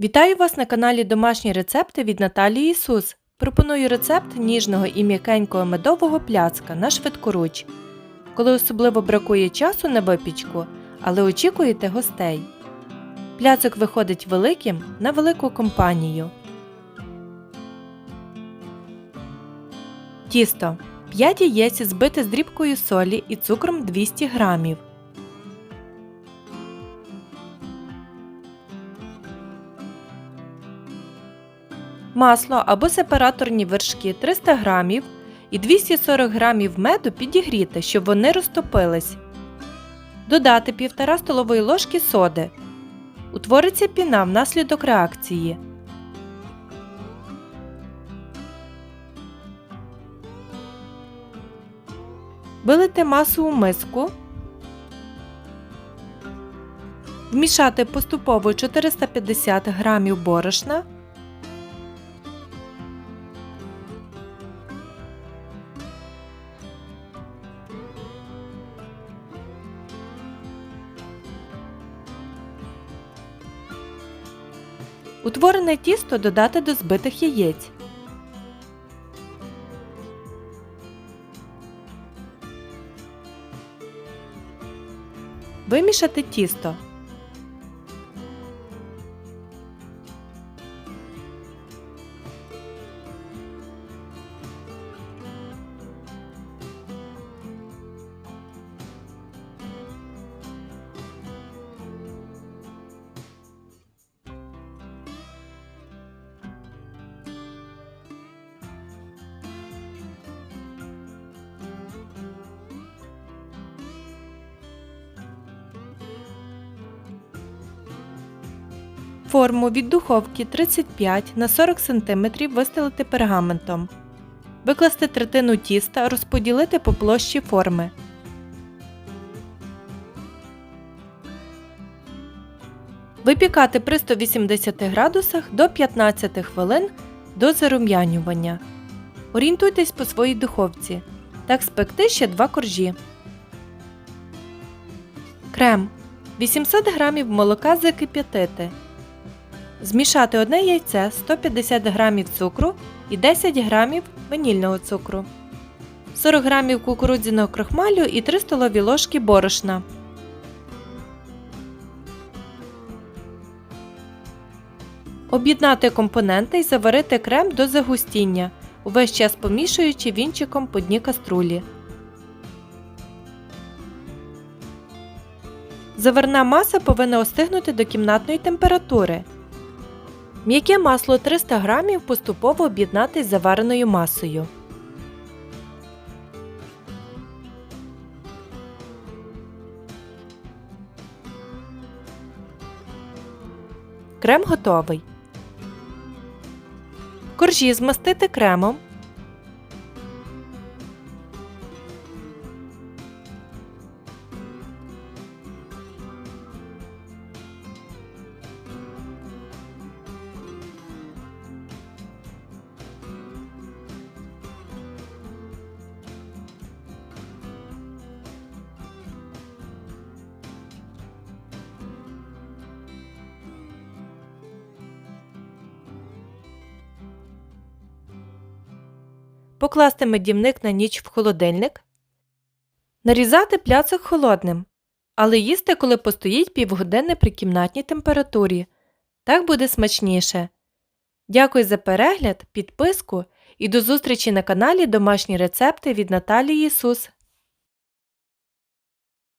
Вітаю вас на каналі Домашні рецепти від Наталії Ісус. Пропоную рецепт ніжного і м'якенького медового пляцка на швидкоруч, коли особливо бракує часу на випічку, але очікуєте гостей. Пляцок виходить великим на велику компанію. Тісто 5 яєць збите з дрібкою солі і цукром 200 грамів. Масло або сепараторні вершки 300 г і 240 г меду підігріти, щоб вони розтопились. Додати 1,5 столової ложки соди. Утвориться піна внаслідок реакції. Вилити масу у миску. Вмішати поступово 450 г борошна. Утворене тісто додати до збитих яєць. Вимішати тісто. Форму від духовки 35 на 40 см вистелити пергаментом. Викласти третину тіста, розподілити по площі форми. Випікати при 180 градусах до 15 хвилин до зарум'янювання. Орієнтуйтесь по своїй духовці. Так спекти ще 2 коржі. Крем 800 г молока закип'ятити. Змішати одне яйце, 150 г цукру і 10 г ванільного цукру, 40 г кукурудзяного крохмалю і 3 столові ложки борошна. Об'єднати компоненти і заварити крем до загустіння, увесь час помішуючи вінчиком по дні каструлі. Заварна маса повинна остигнути до кімнатної температури. М'яке масло 300 г поступово об'єднати з завареною масою. Крем готовий. Коржі змастити кремом. Покласти медівник на ніч в холодильник. Нарізати пляцок холодним. Але їсти, коли постоїть півгодини при кімнатній температурі. Так буде смачніше. Дякую за перегляд, підписку і до зустрічі на каналі Домашні рецепти від Наталії Ісус.